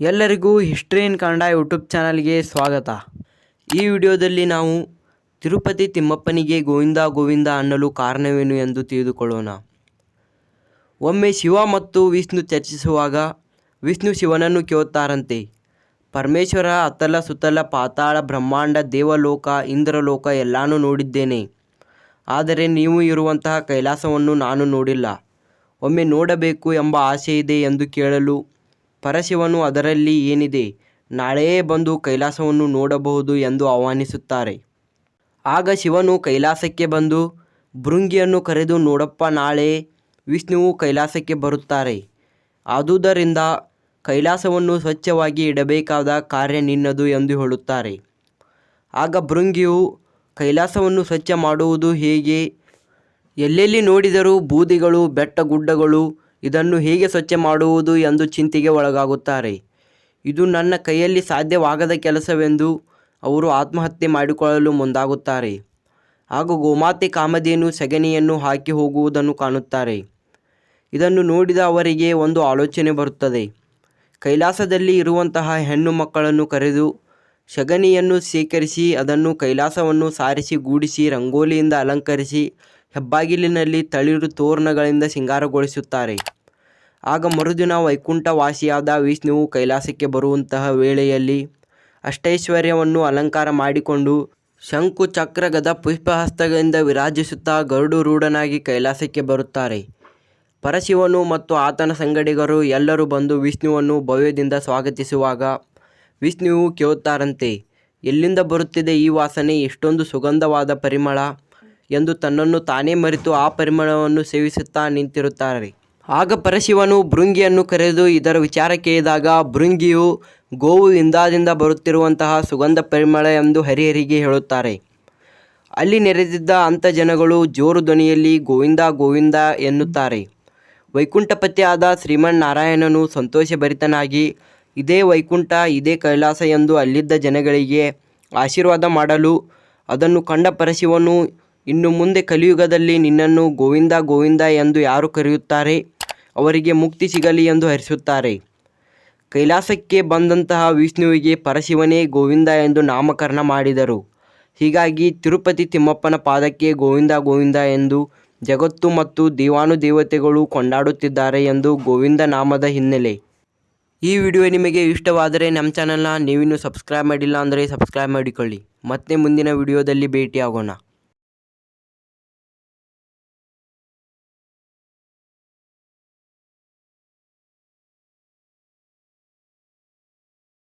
ಎಲ್ಲರಿಗೂ history in Kannada YouTube ಚಾನಲ್ಗೆ ಸ್ವಾಗತ. ಈ ವಿಡಿಯೋದಲ್ಲಿ ನಾವು ತಿರುಪತಿ ತಿಮ್ಮಪ್ಪನಿಗೆ ಗೋವಿಂದ ಗೋವಿಂದ ಅನ್ನಲು ಕಾರಣವೇನು ಎಂದು ತಿಳಿದುಕೊಳ್ಳೋಣ. ಒಮ್ಮೆ ಶಿವ ಮತ್ತು ವಿಷ್ಣು ಚರ್ಚಿಸುವಾಗ ವಿಷ್ಣು ಶಿವನನ್ನು ಕೇಳುತ್ತಾರಂತೆ. ಪರಮೇಶ್ವರ ಅತ್ತಲ ಸುತ್ತಲ ಪಾತಾಳ ಬ್ರಹ್ಮಾಂಡ ದೇವಲೋಕ ಇಂದ್ರಲೋಕ ಎಲ್ಲಾನು ನೋಡಿದ್ದೇನೆ. ಆದರೆ ನೀವು ಇರುವಂತಹ ಕೈಲಾಸವನ್ನು ನಾನು ನೋಡಿಲ್ಲ. ಒಮ್ಮೆ ನೋಡಬೇಕು ಎಂಬ ಆಸೆ ಇದೆ ಎಂದು ಕೇಳಲು ಪರಶಿವನು ಅದರಲ್ಲಿ ಏನಿದೆ? ನಾಳೆಯೇ ಬಂದು ಕೈಲಾಸವನ್ನು ನೋಡಬಹುದು ಎಂದು ಆಹ್ವಾನಿಸುತ್ತಾರೆ. ಆಗ ಶಿವನು ಕೈಲಾಸಕ್ಕೆ ಬಂದು, ಭೃಂಗಿಯನ್ನು ಕರೆದು ನೋಡಪ್ಪ, ನಾಳೆ ವಿಷ್ಣುವು ಕೈಲಾಸಕ್ಕೆ ಬರುತ್ತಾರೆ. ಆದುದರಿಂದ ಕೈಲಾಸವನ್ನು ಸ್ವಚ್ಛವಾಗಿ ಇಡಬೇಕಾದ ಕಾರ್ಯ ನಿನ್ನದು ಎಂದು ಹೇಳುತ್ತಾರೆ. ಆಗ ಭೃಂಗಿಯು, ಕೈಲಾಸವನ್ನು ಸ್ವಚ್ಛ ಮಾಡುವುದು ಹೇಗೆ? ಎಲ್ಲೆಲ್ಲಿ ನೋಡಿದರೂ ಬೂದಿಗಳು ಬೆಟ್ಟ ಗುಡ್ಡಗಳು ಇದನ್ನು ಹೇಗೆ ಸ್ವಚ್ಛ ಮಾಡುವುದು ಎಂದು ಚಿಂತೆಗೆ ಒಳಗಾಗುತ್ತಾರೆ. ಇದು ನನ್ನ ಕೈಯಲ್ಲಿ ಸಾಧ್ಯವಾಗದ ಕೆಲಸವೆಂದು ಅವರು ಆತ್ಮಹತ್ಯೆ ಮಾಡಿಕೊಳ್ಳಲು ಮುಂದಾಗುತ್ತಾರೆ. ಹಾಗೂ ಗೋಮಾತೆ ಕಾಮಧೇನು ಸಗಣಿಯನ್ನು ಹಾಕಿ ಹೋಗುವುದನ್ನು ಕಾಣುತ್ತಾರೆ. ಇದನ್ನು ನೋಡಿದ ಅವರಿಗೆ ಒಂದು ಆಲೋಚನೆ ಬರುತ್ತದೆ. ಕೈಲಾಸದಲ್ಲಿ ಇರುವಂತಹ ಹೆಣ್ಣು ಮಕ್ಕಳನ್ನು ಕರೆದು ಸಗಣಿಯನ್ನು ಶೇಖರಿಸಿ, ಅದನ್ನು ಕೈಲಾಸವನ್ನು ಸಾರಿಸಿ, ಗೂಡಿಸಿ, ರಂಗೋಲಿಯಿಂದ ಅಲಂಕರಿಸಿ, ಹೆಬ್ಬಾಗಿಲಿನಲ್ಲಿ ತಳಿರು ತೋರಣಗಳಿಂದ ಸಿಂಗಾರಗೊಳಿಸುತ್ತಾರೆ ಆಗ ಮರುದಿನ ವೈಕುಂಠವಾಸಿಯಾದ ವಿಷ್ಣುವು ಕೈಲಾಸಕ್ಕೆ ಬರುವಂತಹ ವೇಳೆಯಲ್ಲಿ ಅಷ್ಟೈಶ್ವರ್ಯವನ್ನು ಅಲಂಕಾರ ಮಾಡಿಕೊಂಡು ಶಂಕು ಚಕ್ರಗದ ಪುಷ್ಪಹಸ್ತಗಳಿಂದ ವಿರಾಜಿಸುತ್ತಾ ಗರುಡರೂಢನಾಗಿ ಕೈಲಾಸಕ್ಕೆ ಬರುತ್ತಾರೆ. ಪರಶಿವನು ಮತ್ತು ಆತನ ಸಂಗಡಿಗರು ಎಲ್ಲರೂ ಬಂದು ವಿಷ್ಣುವನ್ನು ಭವ್ಯದಿಂದ ಸ್ವಾಗತಿಸುವಾಗ ವಿಷ್ಣುವು ಕೇಳುತ್ತಾರಂತೆ, ಎಲ್ಲಿಂದ ಬರುತ್ತಿದೆ ಈ ವಾಸನೆ? ಎಷ್ಟೊಂದು ಸುಗಂಧವಾದ ಪರಿಮಳ ಎಂದು ತನ್ನನ್ನು ತಾನೇ ಮರೆತು ಆ ಪರಿಮಳವನ್ನು ಸೇವಿಸುತ್ತಾ ನಿಂತಿರುತ್ತಾರೆ. ಆಗ ಪರಶಿವನು ಭೃಂಗಿಯನ್ನು ಕರೆದು ಇದರ ವಿಚಾರ ಕೇಳಿದಾಗ ಭೃಂಗಿಯು ಗೋವು ಇಂದಾದಿಂದ ಬರುತ್ತಿರುವಂತಹ ಸುಗಂಧ ಪರಿಮಳ ಎಂದು ಹರಿಹರಿಗೆ ಹೇಳುತ್ತಾರೆ. ಅಲ್ಲಿ ನೆರೆದಿದ್ದ ಅಂಥ ಜನಗಳು ಜೋರು ಧ್ವನಿಯಲ್ಲಿ ಗೋವಿಂದ ಗೋವಿಂದ ಎನ್ನುತ್ತಾರೆ. ವೈಕುಂಠಪತಿಯಾದ ಶ್ರೀಮನ್ನಾರಾಯಣನು ಸಂತೋಷಭರಿತನಾಗಿ, ಇದೇ ವೈಕುಂಠ, ಇದೇ ಕೈಲಾಸ ಎಂದು ಅಲ್ಲಿದ್ದ ಜನಗಳಿಗೆ ಆಶೀರ್ವಾದ ಮಾಡಲು ಅದನ್ನು ಕಂಡ ಪರಶಿವನು, ಇನ್ನು ಮುಂದೆ ಕಲಿಯುಗದಲ್ಲಿ ನಿನ್ನನ್ನು ಗೋವಿಂದ ಗೋವಿಂದ ಎಂದು ಯಾರು ಕರೆಯುತ್ತಾರೆ? ಅವರಿಗೆ ಮುಕ್ತಿ ಸಿಗಲಿ ಎಂದು ಹರಿಸುತ್ತಾರೆ. ಕೈಲಾಸಕ್ಕೆ ಬಂದಂತಹ ವಿಷ್ಣುವಿಗೆ ಪರಶಿವನೇ ಗೋವಿಂದ ಎಂದು ನಾಮಕರಣ ಮಾಡಿದರು. ಹೀಗಾಗಿ ತಿರುಪತಿ ತಿಮ್ಮಪ್ಪನ ಪಾದಕ್ಕೆ ಗೋವಿಂದ ಗೋವಿಂದ ಎಂದು ಜಗತ್ತು ಮತ್ತು ದೇವಾನುದೇವತೆಗಳು ಕೊಂಡಾಡುತ್ತಿದ್ದಾರೆ ಎಂದು ಗೋವಿಂದ ನಾಮದ ಹಿನ್ನೆಲೆ. ಈ ವಿಡಿಯೋ ನಿಮಗೆ ಇಷ್ಟವಾದರೆ ನಮ್ಮ ಚಾನಲ್ನ ನೀವಿನ್ನೂ ಸಬ್ಸ್ಕ್ರೈಬ್ ಮಾಡಿಲ್ಲ ಅಂದರೆ ಸಬ್ಸ್ಕ್ರೈಬ್ ಮಾಡಿಕೊಳ್ಳಿ. ಮತ್ತೆ ಮುಂದಿನ ವಿಡಿಯೋದಲ್ಲಿ ಭೇಟಿಯಾಗೋಣ.